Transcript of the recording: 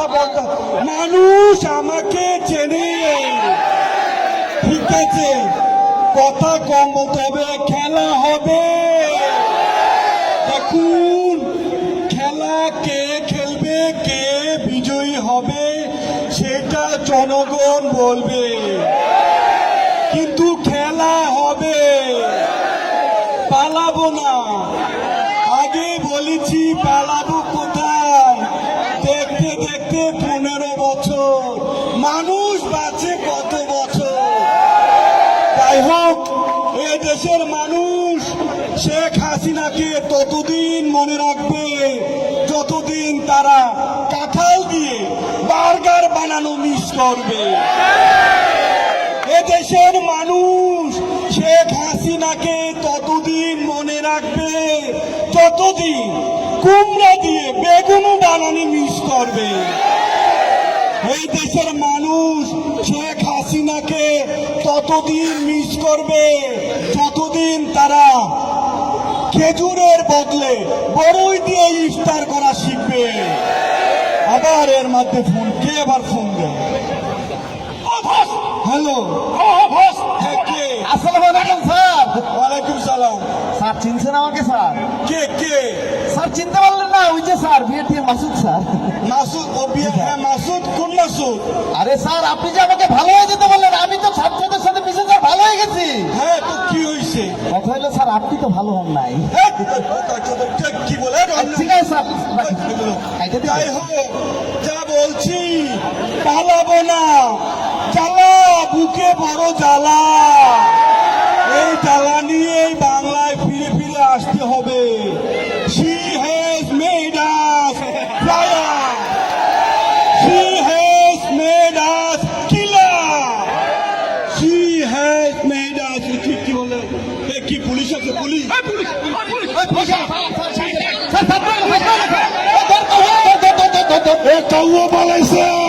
কথা বলতে। মানুষ আমাকে চেনে। ঠিক আছে, কথা কম বলতে হবে, খেলা হবে। দেখুন, খেলা কে খেলবে, কে বিজয়ী হবে, সেটা জনগণ বলবে। কিন্তু খেলা হবে, পালাবো না। আগে বলেছি, পালাবো কোথায়? দেখতে দেখতে পনেরো বছর। মানুষ বাঁচে কত বছর? যাই হোক, এ দেশের মানুষ শেখ হাসিনাকে ততদিন মনে রাখবে, যতদিন তারা কাঁঠাল দিয়ে বার্গার বানানো মিস করবে। দেশের মানুষ শেখ হাসিনাকে ততদিন মনে রাখবে ততদিন কুমড়া দিয়ে বেগুন বানানি দেশের মানুষ শেখ হাসিনাকে ততদিন মিস করবে যতদিন তারা খেজুরের বদলে বড়ই দিয়ে ইফতার করা শিখবে। আবার এর মধ্যে ফোন কে আবার ফোন দেয়? হ্যালো হ্যাঁ আসসালামু আলাইকুম স্যার! ওয়ালাইকুম সালাম। স্যার চিনছেন আমাকে স্যার? কে কে? স্যার চিনতে পারলেন না ওই যে স্যার বিএটি মাসুদ স্যার। মাসুদ ও বিয়ে হ্যাঁ মাসুদ। কোন আরে স্যার আপনি যে আমাকে ভালো হয়ে যেতে বললেন আমি তো ছাত্রদের সাথে মিশে স্যার ভালো হয়ে গেছি। হ্যাঁ তো কি হয়েছে? কথা হলো স্যার আপনি তো ভালো হন নাই। হ্যাঁ, কি বলে? ঠিক আছে স্যার যাই হোক যা বলছি পালাবো না। জ্বালা বুকে বড় জ্বালা। এই জ্বালা নিয়ে এই বাংলায় ফিরে ফিরে আসতে হবে। এ, কি পুলিশ আছে পুলিশ স্যার, স্যার, স্যার,